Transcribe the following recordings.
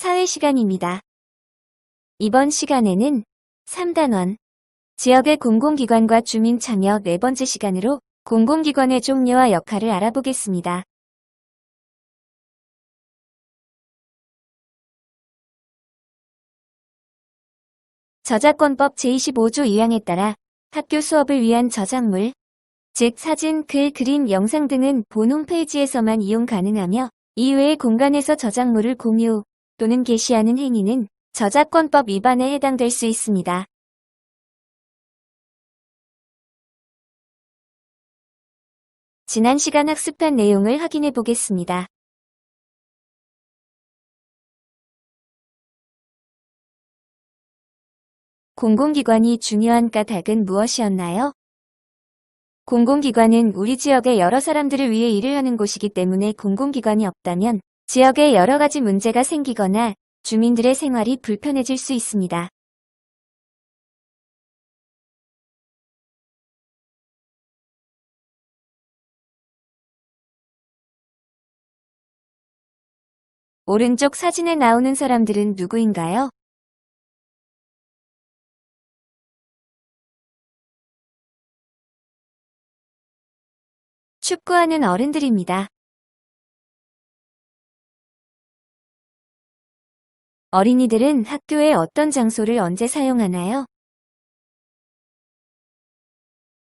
사회 시간입니다. 이번 시간에는 3단원 지역의 공공기관과 주민 참여 네 번째 시간으로 공공기관의 종류와 역할을 알아보겠습니다. 저작권법 제25조 2항에 따라 학교 수업을 위한 저작물, 즉 사진, 글, 그림, 영상 등은 본 홈페이지에서만 이용 가능하며 이외의 공간에서 저작물을 공유 또는 게시하는 행위는 저작권법 위반에 해당될 수 있습니다. 지난 시간 학습한 내용을 확인해 보겠습니다. 공공기관이 중요한 까닭은 무엇이었나요? 공공기관은 우리 지역의 여러 사람들을 위해 일을 하는 곳이기 때문에 공공기관이 없다면 지역에 여러 가지 문제가 생기거나 주민들의 생활이 불편해질 수 있습니다. 오른쪽 사진에 나오는 사람들은 누구인가요? 축구하는 어른들입니다. 어린이들은 학교의 어떤 장소를 언제 사용하나요?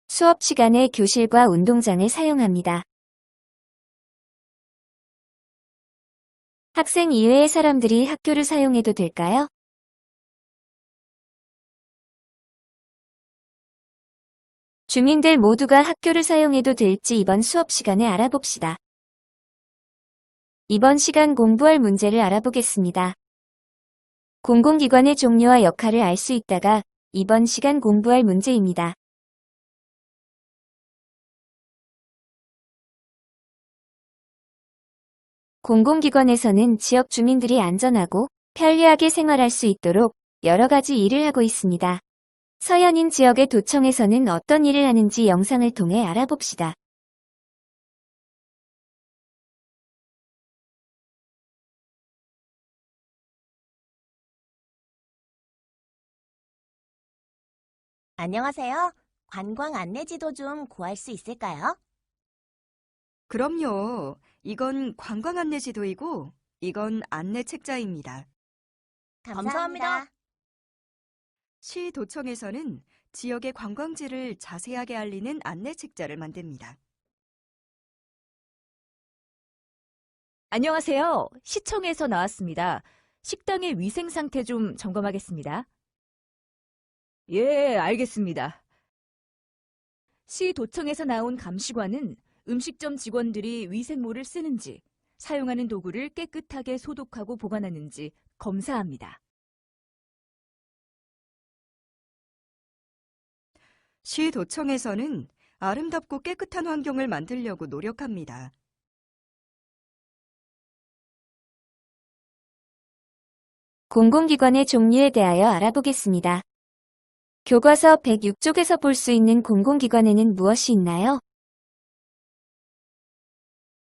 수업 시간에 교실과 운동장을 사용합니다. 학생 이외의 사람들이 학교를 사용해도 될까요? 주민들 모두가 학교를 사용해도 될지 이번 수업 시간에 알아봅시다. 이번 시간 공부할 문제를 알아보겠습니다. 공공기관의 종류와 역할을 알 수 있다가 이번 시간 공부할 문제입니다. 공공기관에서는 지역 주민들이 안전하고 편리하게 생활할 수 있도록 여러 가지 일을 하고 있습니다. 서현인 지역의 도청에서는 어떤 일을 하는지 영상을 통해 알아봅시다. 안녕하세요. 관광 안내 지도 좀 구할 수 있을까요? 그럼요. 이건 관광 안내 지도이고 이건 안내 책자입니다. 감사합니다. 시 도청에서는 지역의 관광지를 자세하게 알리는 안내 책자를 만듭니다. 안녕하세요. 시청에서 나왔습니다. 식당의 위생 상태 좀 점검하겠습니다. 예, 알겠습니다. 시 도청에서 나온 감시관은 음식점 직원들이 위생모를 쓰는지, 사용하는 도구를 깨끗하게 소독하고 보관하는지 검사합니다. 시 도청에서는 아름답고 깨끗한 환경을 만들려고 노력합니다. 공공기관의 종류에 대하여 알아보겠습니다. 교과서 106쪽에서 볼 수 있는 공공기관에는 무엇이 있나요?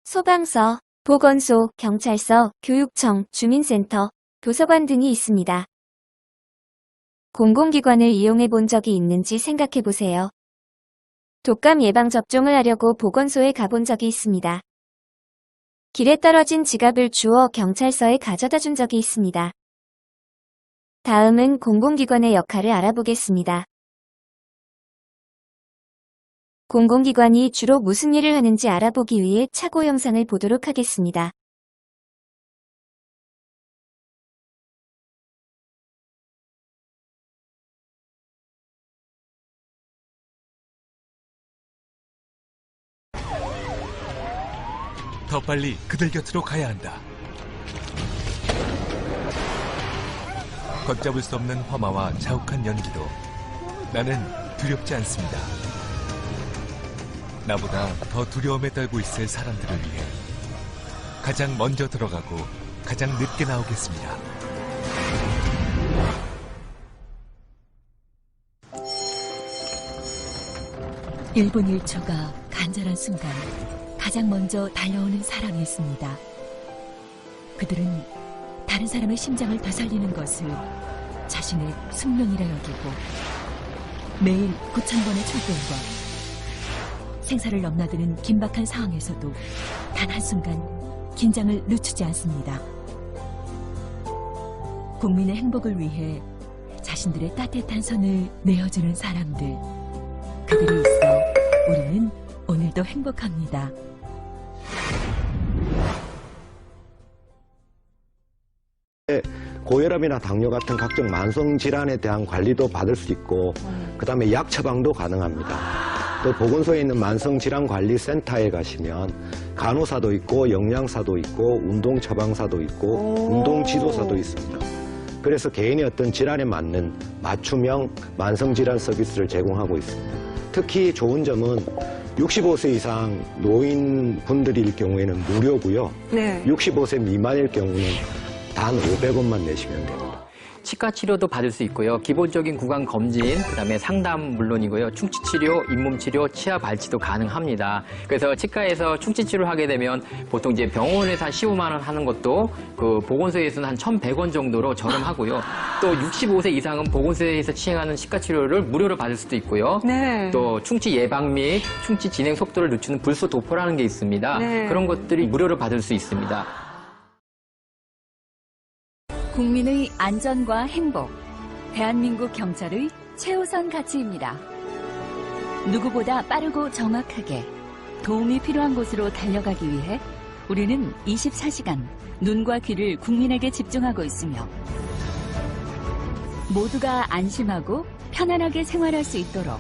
소방서, 보건소, 경찰서, 교육청, 주민센터, 도서관 등이 있습니다. 공공기관을 이용해 본 적이 있는지 생각해 보세요. 독감 예방 접종을 하려고 보건소에 가본 적이 있습니다. 길에 떨어진 지갑을 주워 경찰서에 가져다 준 적이 있습니다. 다음은 공공기관의 역할을 알아보겠습니다. 공공기관이 주로 무슨 일을 하는지 알아보기 위해 차고 영상을 보도록 하겠습니다. 더 빨리 그들 곁으로 가야 한다. 걷잡을 수 없는 험화와 자욱한 연기도 나는 두렵지 않습니다. 나보다 더 두려움에 떨고 있을 사람들을 위해 가장 먼저 들어가고 가장 늦게 나오겠습니다. 일분일초가 간절한 순간 가장 먼저 달려오는 사람이 있습니다. 그들은 다른 사람의 심장을 되살리는 것을 자신의 숙명이라 여기고 매일 9천 번의 출동과 생사를 넘나드는 긴박한 상황에서도 단 한순간 긴장을 늦추지 않습니다. 국민의 행복을 위해 자신들의 따뜻한 손을 내어주는 사람들. 그들이 있어 우리는 오늘도 행복합니다. 고혈압이나 당뇨 같은 각종 만성 질환에 대한 관리도 받을 수 있고 그다음에 약 처방도 가능합니다. 또 보건소에 있는 만성 질환 관리 센터에 가시면 간호사도 있고 영양사도 있고 운동 처방사도 있고 운동 지도사도 있습니다. 그래서 개인의 어떤 질환에 맞는 맞춤형 만성 질환 서비스를 제공하고 있습니다. 특히 좋은 점은 65세 이상 노인 분들일 경우에는 무료고요. 네. 65세 미만일 경우는 단 500원만 내시면 됩니다. 치과 치료도 받을 수 있고요. 기본적인 구강 검진, 그다음에 상담 물론이고요. 충치 치료, 잇몸 치료, 치아 발치도 가능합니다. 그래서 치과에서 충치 치료를 하게 되면 보통 이제 병원에서 한 15만 원 하는 것도 그 보건소에서는 한 1,100원 정도로 저렴하고요. 또 65세 이상은 보건소에서 시행하는 치과 치료를 무료로 받을 수도 있고요. 네. 또 충치 예방 및 충치 진행 속도를 늦추는 불소 도포라는 게 있습니다. 네. 그런 것들이 무료로 받을 수 있습니다. 국민의 안전과 행복. 대한민국 경찰의 최우선 가치입니다. 누구보다 빠르고 정확하게 도움이 필요한 곳으로 달려가기 위해 우리는 24시간 눈과 귀를 국민에게 집중하고 있으며 모두가 안심하고 편안하게 생활할 수 있도록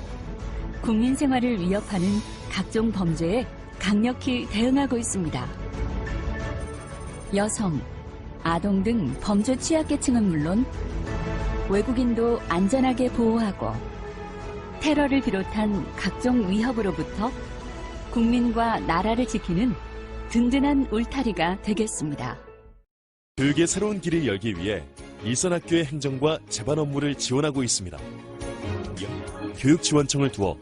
국민 생활을 위협하는 각종 범죄에 강력히 대응하고 있습니다. 여성, 아동 등 범죄 취약계층은 물론 외국인도 안전하게 보호하고 테러를 비롯한 각종 위협으로부터 국민과 나라를 지키는 든든한 울타리가 되겠습니다. 교육의 새로운 길을 열기 위해 일선학교의 행정과 재반 업무를 지원하고 있습니다. 교육지원청을 두어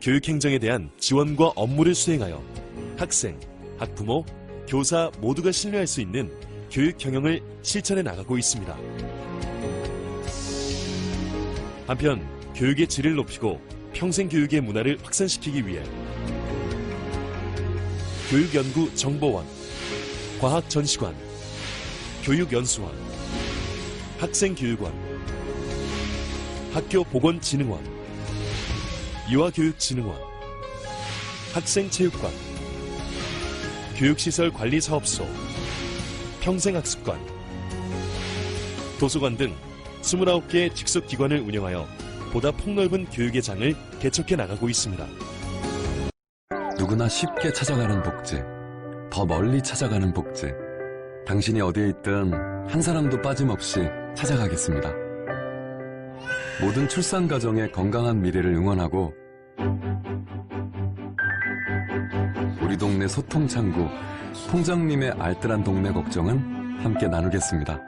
교육행정에 대한 지원과 업무를 수행하여 학생, 학부모, 교사 모두가 신뢰할 수 있는 교육 경영을 실천해 나가고 있습니다. 한편 교육의 질을 높이고 평생 교육의 문화를 확산시키기 위해 교육연구정보원, 과학전시관, 교육연수원, 학생교육원, 학교보건진흥원, 유아교육진흥원, 학생체육관, 교육시설관리사업소, 평생학습관, 도서관 등 29개의 직속 기관을 운영하여 보다 폭넓은 교육의 장을 개척해 나가고 있습니다. 누구나 쉽게 찾아가는 복지, 더 멀리 찾아가는 복지. 당신이 어디에 있든 한 사람도 빠짐없이 찾아가겠습니다. 모든 출산 가정의 건강한 미래를 응원하고 우리 동네 소통 창구 통장님의 알뜰한 동네 걱정은 함께 나누겠습니다.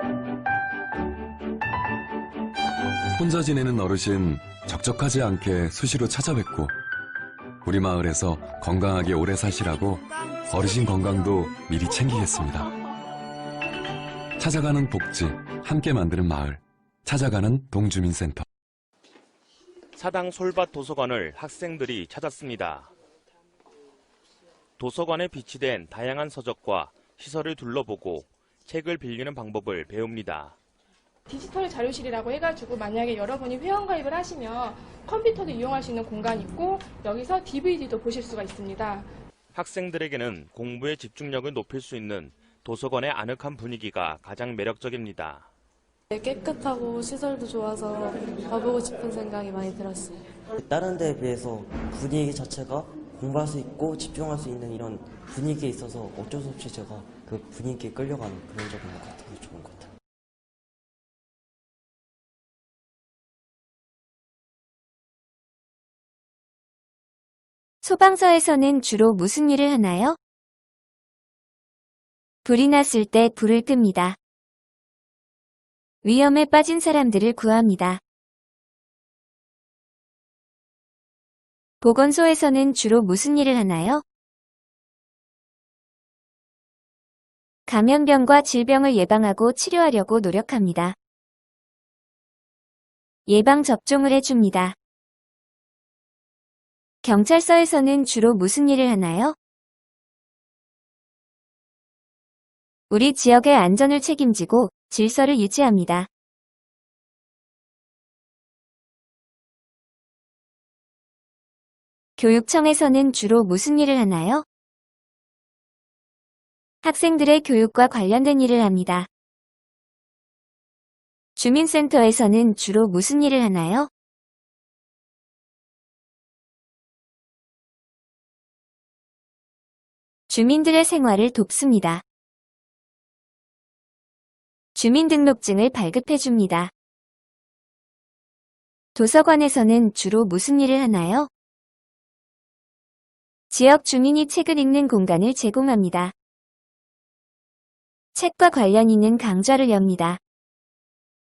혼자 지내는 어르신 적적하지 않게 수시로 찾아뵙고 우리 마을에서 건강하게 오래 사시라고 어르신 건강도 미리 챙기겠습니다. 찾아가는 복지, 함께 만드는 마을. 찾아가는 동주민센터. 사당 솔밭 도서관을 학생들이 찾았습니다. 도서관에 비치된 다양한 서적과 시설을 둘러보고 책을 빌리는 방법을 배웁니다. 디지털 자료실이라고 해가지고 만약에 여러분이 회원가입을 하시면 컴퓨터도 이용할 수 있는 공간이 있고 여기서 DVD도 보실 수가 있습니다. 학생들에게는 공부의 집중력을 높일 수 있는 도서관의 아늑한 분위기가 가장 매력적입니다. 깨끗하고 시설도 좋아서 가보고 싶은 생각이 많이 들었어요. 다른 데에 비해서 분위기 자체가 공부할 수 있고 집중할 수 있는 이런 분위기에 있어서 어쩔 수 없이 제가 그 분위기에 끌려가는 그런. 좋은 것 같아요. 소방서에서는 주로 무슨 일을 하나요? 불이 났을 때 불을 끕니다. 위험에 빠진 사람들을 구합니다. 보건소에서는 주로 무슨 일을 하나요? 감염병과 질병을 예방하고 치료하려고 노력합니다. 예방접종을 해줍니다. 경찰서에서는 주로 무슨 일을 하나요? 우리 지역의 안전을 책임지고 질서를 유지합니다. 교육청에서는 주로 무슨 일을 하나요? 학생들의 교육과 관련된 일을 합니다. 주민센터에서는 주로 무슨 일을 하나요? 주민들의 생활을 돕습니다. 주민등록증을 발급해줍니다. 도서관에서는 주로 무슨 일을 하나요? 지역 주민이 책을 읽는 공간을 제공합니다. 책과 관련 있는 강좌를 엽니다.